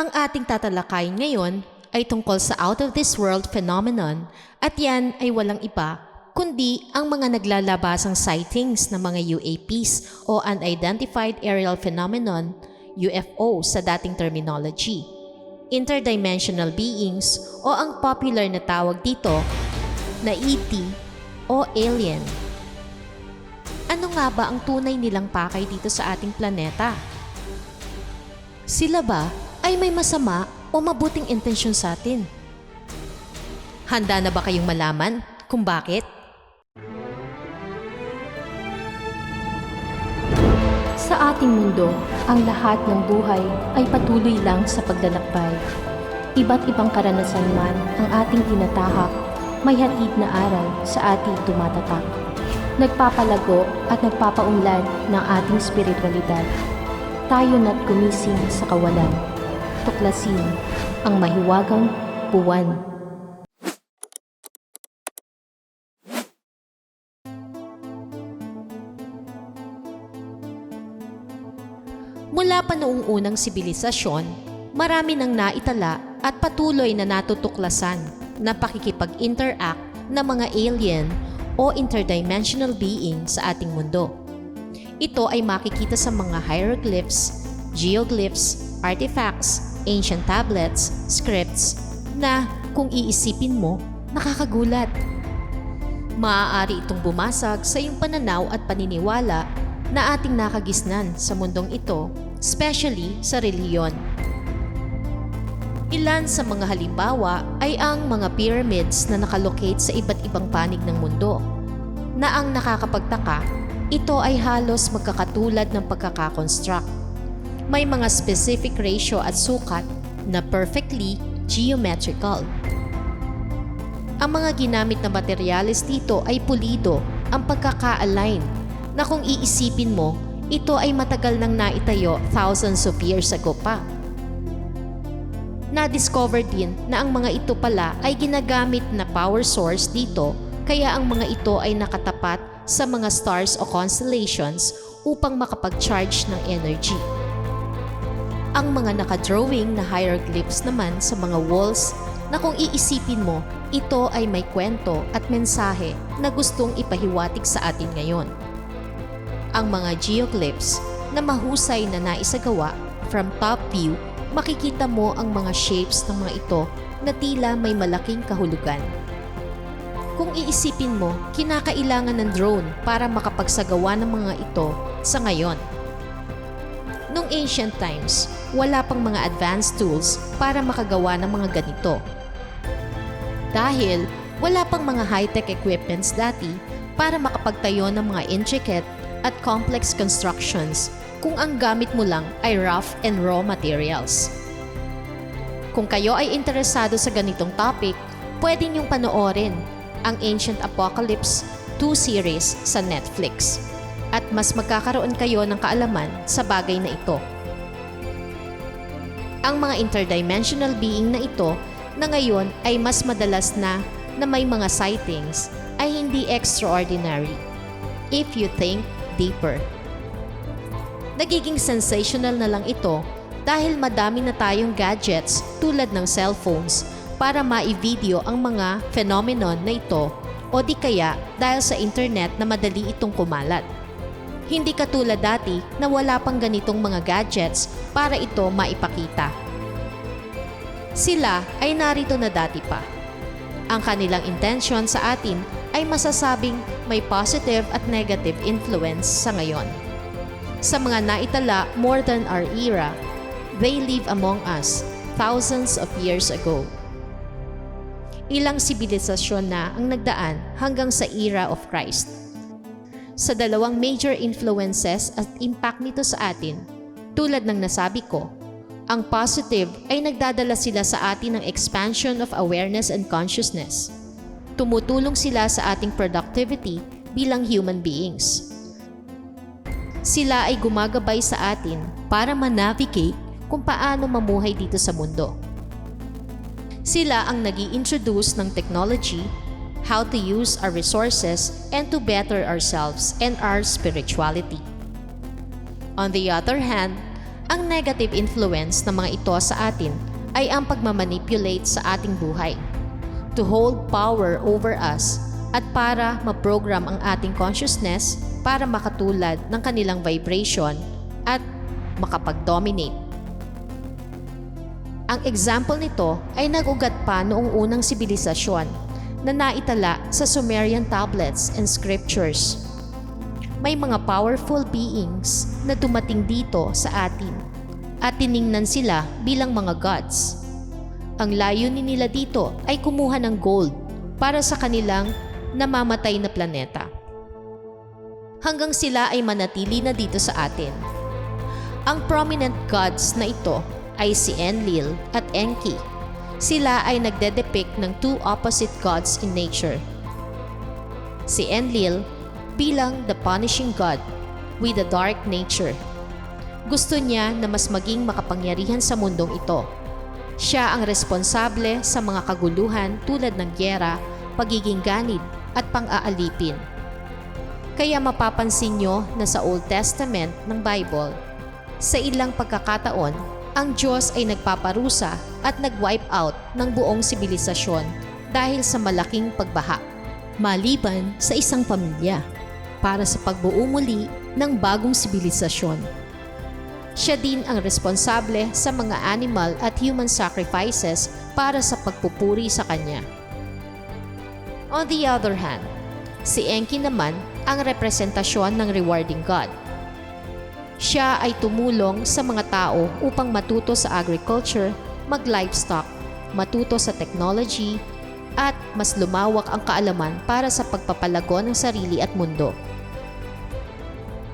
Ang ating tatalakayin ngayon ay tungkol sa out of this world phenomenon at yan ay walang iba kundi ang mga naglalabasang sightings ng mga UAPs o Unidentified Aerial Phenomenon, UFO sa dating terminology. Interdimensional beings o ang popular na tawag dito na ET o alien. Ano nga ba ang tunay nilang pakay dito sa ating planeta? Sila ba ay may masama o mabuting intensyon sa atin? Handa na ba kayong malaman kung bakit? Sa ating mundo, ang lahat ng buhay ay patuloy lang sa paglalakbay. Iba't ibang karanasan man ang ating tinatahak, may hatid na aral sa ating tumatatak. Nagpapalago at nagpapaunlad ng ating spiritualidad. Tayo na't gumising sa kawalan. Tuklasin ang mahiwagang buwan. Mula pa noong unang sibilisasyon, marami nang naitala at patuloy na natutuklasan na pakikipag-interact ng mga alien o interdimensional being sa ating mundo. Ito ay makikita sa mga hieroglyphs, geoglyphs, artifacts, ancient tablets, scripts na kung iisipin mo, nakakagulat. Maaari itong bumasag sa iyong pananaw at paniniwala na ating nakagisnan sa mundong ito, especially sa reliyon. Ilan sa mga halimbawa ay ang mga pyramids na nakalocate sa iba't ibang panig ng mundo, na ang nakakapagtaka, ito ay halos magkakatulad ng pagkakakonstruct. May mga specific ratio at sukat na perfectly geometrical. Ang mga ginamit na materyales dito ay pulido ang pagkaka-align na kung iisipin mo, ito ay matagal nang naitayo thousands of years ago pa. Na-discover din na ang mga ito pala ay ginagamit na power source dito kaya ang mga ito ay nakatapat sa mga stars o constellations upang makapag-charge ng energy. Ang mga nakadrawing na hieroglyphs naman sa mga walls na kung iisipin mo, ito ay may kwento at mensahe na gustong ipahiwatig sa atin ngayon ang mga geoglyphs na mahusay na naisagawa from top view, makikita mo ang mga shapes ng mga ito na tila may malaking kahulugan. Kung iisipin mo, kinakailangan ng drone para makapagsagawa ng mga ito sa ngayon. Noong ancient times, wala pang mga advanced tools para makagawa ng mga ganito. Dahil wala pang mga high-tech equipments dati para makapagtayo ng mga intricate at complex constructions kung ang gamit mo lang ay rough and raw materials. Kung kayo ay interesado sa ganitong topic, pwede niyong panoorin ang Ancient Apocalypse 2 series sa Netflix at mas magkakaroon kayo ng kaalaman sa bagay na ito. Ang mga interdimensional being na ito na ngayon ay mas madalas na na may mga sightings ay hindi extraordinary if you think deeper. Nagiging sensational na lang ito dahil madami na tayong gadgets tulad ng cellphones para ma-video ang mga phenomenon na ito o di kaya dahil sa internet na madali itong kumalat. Hindi katulad dati na wala pang ganitong mga gadgets para ito maipakita. Sila ay narito na dati pa. Ang kanilang intention sa atin ay masasabing may positive at negative influence sa ngayon. Sa mga naitala more than our era, they live among us thousands of years ago. Ilang sibilisasyon na ang nagdaan hanggang sa era of Christ. Sa dalawang major influences at impact nito sa atin, tulad ng nasabi ko, ang positive ay nagdadala sila sa atin ng expansion of awareness and consciousness – tumutulong sila sa ating productivity bilang human beings. Sila ay gumagabay sa atin para manavigate kung paano mamuhay dito sa mundo. Sila ang nag introduce ng technology, how to use our resources, and to better ourselves and our spirituality. On the other hand, Ang negative influence ng mga ito sa atin ay ang pagmamanipulate sa ating buhay to hold power over us at para ma-program ang ating consciousness para makatulad ng kanilang vibration at makapag-dominate. Ang example nito ay nag-ugat pa noong unang sibilisasyon na naitala sa Sumerian tablets and scriptures. May mga powerful beings na dumating dito sa atin at tiningnan sila bilang mga gods. Ang layunin nila dito ay kumuha ng gold para sa kanilang namamatay na planeta. Hanggang sila ay manatili na dito sa atin. Ang prominent gods na ito ay si Enlil at Enki. Sila ay nagdedepict ng two opposite gods in nature. Si Enlil bilang the punishing god with a dark nature. Gusto niya na mas maging makapangyarihan sa mundong ito. Siya ang responsable sa mga kaguluhan tulad ng gyera, pagiging ganid at pang-aalipin. Kaya mapapansin nyo na sa Old Testament ng Bible, sa ilang pagkakataon, ang Diyos ay nagpaparusa at nag-wipe out ng buong sibilisasyon dahil sa malaking pagbaha. Maliban sa isang pamilya para sa pagbuo muli ng bagong sibilisasyon. Siya din ang responsable sa mga animal at human sacrifices para sa pagpupuri sa kanya. On the other hand, si Enki naman ang representasyon ng rewarding God. Siya ay tumulong sa mga tao upang matuto sa agriculture, mag-livestock, matuto sa technology, at mas lumawak ang kaalaman para sa pagpapalago ng sarili at mundo.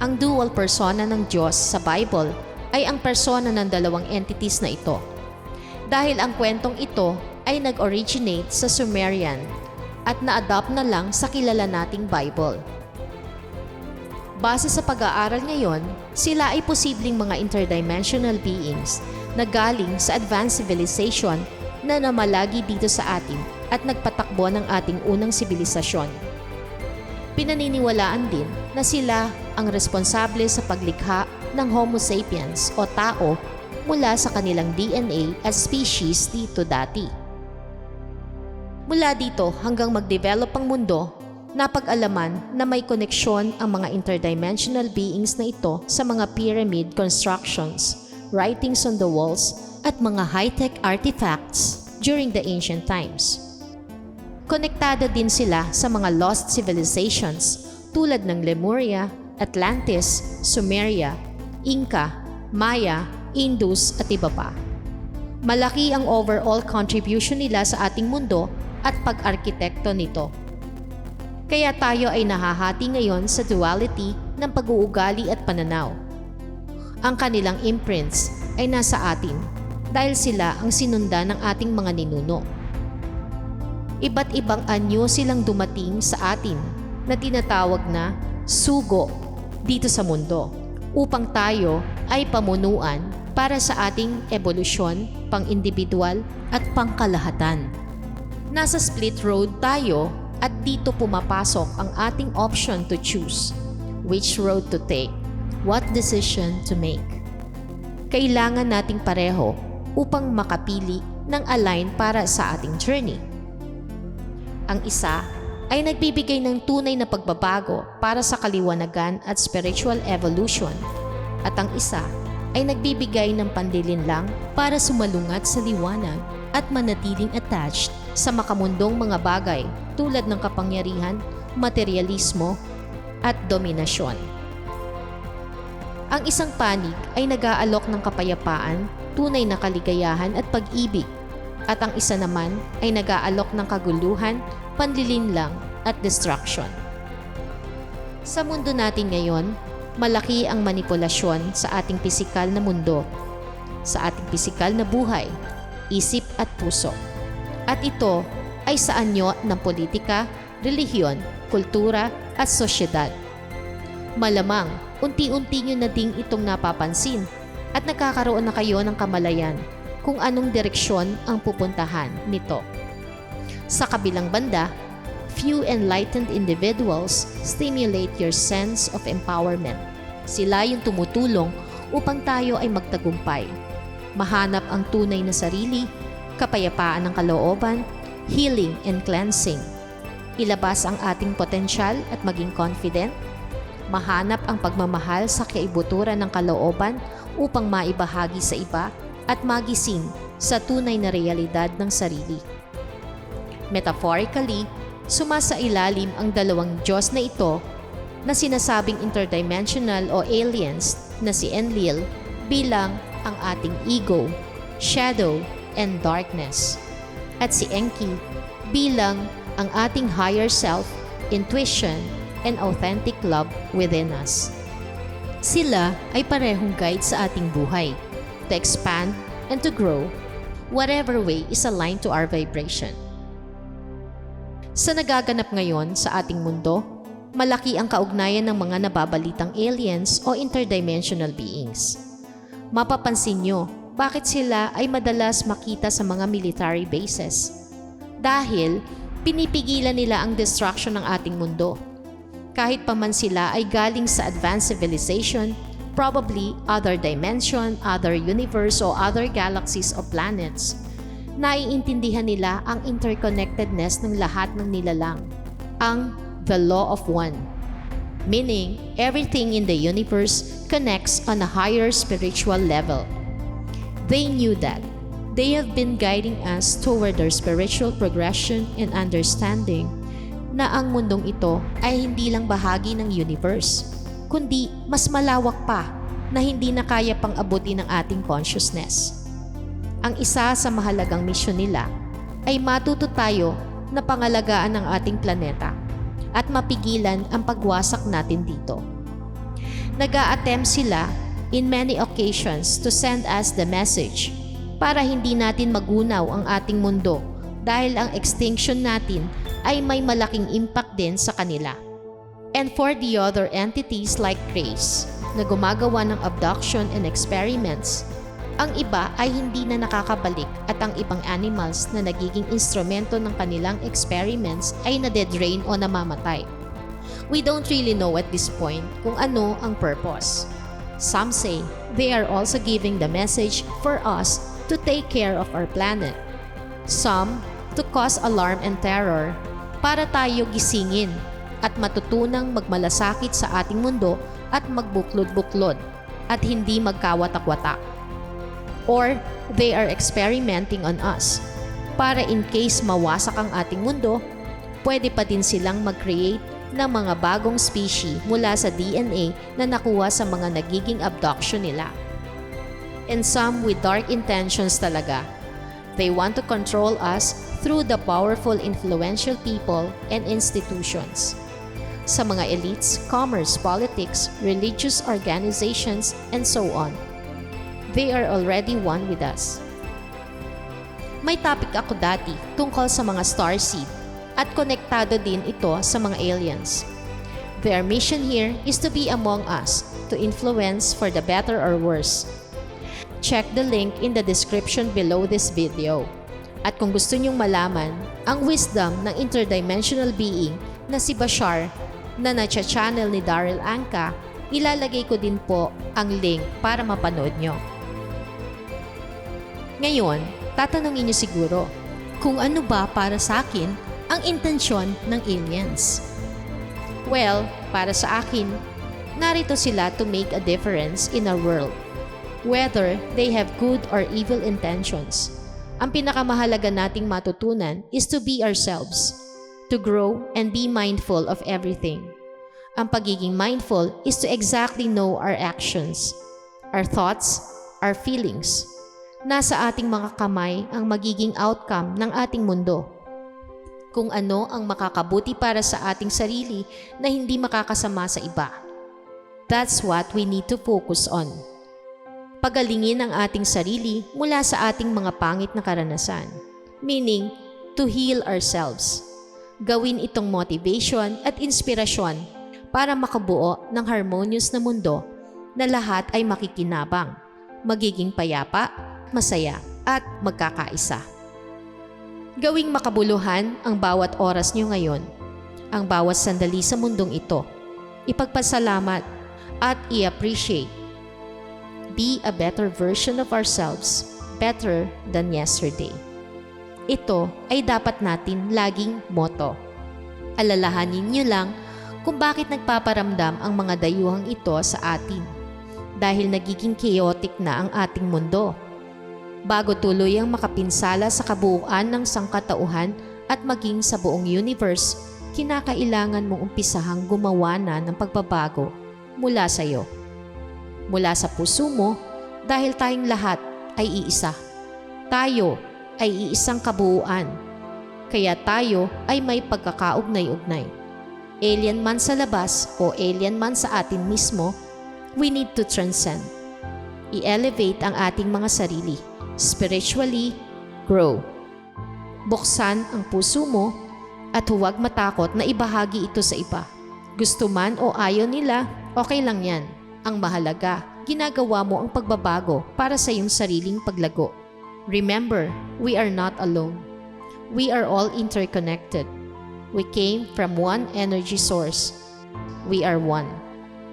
Ang dual persona ng Diyos sa Bible ay ang persona ng dalawang entities na ito. Dahil ang kwentong ito ay nag-originate sa Sumerian at na-adopt na lang sa kilala nating Bible. Base sa pag-aaral ngayon, sila ay posibleng mga interdimensional beings na galing sa advanced civilization na namalagi dito sa atin at nagpatakbo ng ating unang sibilisasyon. Pinaniniwalaan din na sila ang responsable sa paglikha ng Homo sapiens o tao mula sa kanilang DNA as species dito dati. Mula dito hanggang mag-develop ang mundo, napag-alaman na may koneksyon ang mga interdimensional beings na ito sa mga pyramid constructions, writings on the walls, at mga high-tech artifacts during the ancient times. Konektado din sila sa mga lost civilizations tulad ng Lemuria, Atlantis, Sumeria, Inca, Maya, Indus at iba pa. Malaki ang overall contribution nila sa ating mundo at pag-arkitekto nito. Kaya tayo ay nahahati ngayon sa duality ng pag-uugali at pananaw. Ang kanilang imprints ay nasa atin dahil sila ang sinundan ng ating mga ninuno. Iba't ibang anyo silang dumating sa atin na tinatawag na sugo dito sa mundo upang tayo ay pamunuan para sa ating ebolusyon, pang-individual at pangkalahatan. Nasa split road tayo at dito pumapasok ang ating option to choose which road to take, what decision to make. Kailangan nating pareho upang makapili ng align para sa ating journey. Ang isa ay nagbibigay ng tunay na pagbabago para sa kaliwanagan at spiritual evolution at ang isa ay nagbibigay ng pandilinlang para sumalungat sa liwanag at manatiling attached sa makamundong mga bagay tulad ng kapangyarihan, materialismo, at dominasyon. Ang isang panig ay nag-aalok ng kapayapaan, tunay na kaligayahan at pag-ibig at ang isa naman ay nag-aalok ng kaguluhan, panlilinlang at destruction. Sa mundo natin ngayon, malaki ang manipulasyon sa ating pisikal na mundo, sa ating pisikal na buhay, isip at puso. At ito ay sa anyo ng politika, relihiyon, kultura at sosyedad. Malamang, unti-unti nyo na ding itong napapansin at nagkakaroon na kayo ng kamalayan kung anong direksyon ang pupuntahan nito. Sa kabilang banda, few enlightened individuals stimulate your sense of empowerment. Sila yung tumutulong upang tayo ay magtagumpay. Mahanap ang tunay na sarili, kapayapaan ng kalooban, healing and cleansing. Ilabas ang ating potensyal at maging confident. Mahanap ang pagmamahal sa kaibuturan ng kalooban upang maibahagi sa iba at magising sa tunay na realidad ng sarili. Metaphorically, sumasailalim ang dalawang Diyos na ito na sinasabing interdimensional o aliens na si Enlil bilang ang ating ego, shadow, and darkness. At si Enki bilang ang ating higher self, intuition, and authentic love within us. Sila ay parehong guide sa ating buhay to expand and to grow whatever way is aligned to our vibration. Sa nagaganap ngayon sa ating mundo, malaki ang kaugnayan ng mga nababalitang aliens o interdimensional beings. Mapapansin nyo bakit sila ay madalas makita sa mga military bases. Dahil pinipigilan nila ang destruction ng ating mundo. Kahit pa man sila ay galing sa advanced civilization, probably other dimension, other universe o other galaxies o planets, naiintindihan nila ang interconnectedness ng lahat ng nilalang, ang the law of one. Meaning, everything in the universe connects on a higher spiritual level. They knew that. They have been guiding us toward their spiritual progression and understanding na ang mundong ito ay hindi lang bahagi ng universe, kundi mas malawak pa na hindi na kaya pang abutin ng ating consciousness. Ang isa sa mahalagang misyon nila ay matuto tayo na pangalagaan ng ating planeta at mapigilan ang pagwasak natin dito. nag attempt sila in many occasions to send us the message para hindi natin magunaw ang ating mundo dahil ang extinction natin ay may malaking impact din sa kanila. And for the other entities like Grace na gumagawa ng abduction and experiments, ang iba ay hindi na nakakabalik at ang ibang animals na nagiging instrumento ng kanilang experiments ay nadedrain o namamatay. We don't really know at this point kung ano ang purpose. Some say they are also giving the message for us to take care of our planet. Some to cause alarm and terror para tayo gisingin at matutunang magmalasakit sa ating mundo at magbuklod-buklod at hindi magkawatak-watak. Or they are experimenting on us para in case mawasak ang ating mundo, pwede pa din silang mag-create ng mga bagong species mula sa DNA na nakuha sa mga nagiging abduction nila. And some with dark intentions talaga. They want to control us through the powerful influential people and institutions. Sa mga elites, commerce, politics, religious organizations, and so on. They are already one with us. May topic ako dati tungkol sa mga starseed at konektado din ito sa mga aliens. Their mission here is to be among us, to influence for the better or worse. Check the link in the description below this video. At kung gusto nyong malaman ang wisdom ng interdimensional being na si Bashar na nacha-channel ni Daryl Anka, ilalagay ko din po ang link para mapanood nyo. Ngayon, tatanungin niyo siguro, kung ano ba para sa akin ang intensyon ng aliens? Well, para sa akin, narito sila to make a difference in our world. Whether they have good or evil intentions, ang pinakamahalaga nating matutunan is to be ourselves, to grow and be mindful of everything. Ang pagiging mindful is to exactly know our actions, our thoughts, our feelings, nasa ating mga kamay ang magiging outcome ng ating mundo. Kung ano ang makakabuti para sa ating sarili na hindi makakasama sa iba. That's what we need to focus on. Pagalingin ang ating sarili mula sa ating mga pangit na karanasan. Meaning, to heal ourselves. Gawin itong motivation at inspirasyon para makabuo ng harmonious na mundo na lahat ay makikinabang, magiging payapa masaya at magkakaisa. Gawing makabuluhan ang bawat oras nyo ngayon, ang bawat sandali sa mundong ito. Ipagpasalamat at i-appreciate. be a better version of ourselves, better than yesterday. Ito ay dapat natin laging moto. Alalahanin niyo lang kung bakit nagpaparamdam ang mga dayuhang ito sa atin. Dahil nagiging chaotic na ang ating mundo. Bago tuloy ang makapinsala sa kabuuan ng sangkatauhan at maging sa buong universe, kinakailangan mong umpisahang gumawa na ng pagbabago mula sa iyo. Mula sa puso mo dahil tayong lahat ay iisa. Tayo ay iisang kabuuan. Kaya tayo ay may pagkakaugnay-ugnay. Alien man sa labas o alien man sa atin mismo, we need to transcend. I-elevate ang ating mga sarili. Spiritually, grow. Buksan ang puso mo at huwag matakot na ibahagi ito sa iba. Gusto man o ayaw nila, okay lang yan. Ang mahalaga, ginagawa mo ang pagbabago para sa iyong sariling paglago. Remember, we are not alone. We are all interconnected. We came from one energy source. We are one.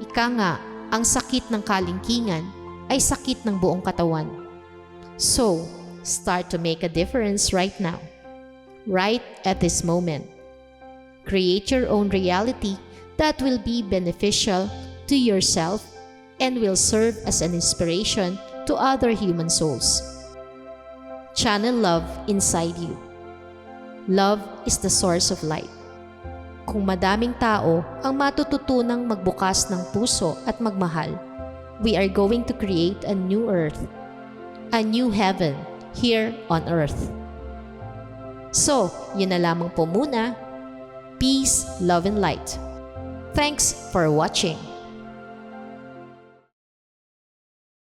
Ika nga, ang sakit ng kalingkingan ay sakit ng buong katawan. So, start to make a difference right now. Right at this moment. Create your own reality that will be beneficial to yourself and will serve as an inspiration to other human souls. Channel love inside you. Love is the source of light. Kung madaming tao ang matututunang magbukas ng puso at magmahal, we are going to create a new earth, a new heaven here on earth. So, yun na lamang po muna. Peace, love, and light. Thanks for watching.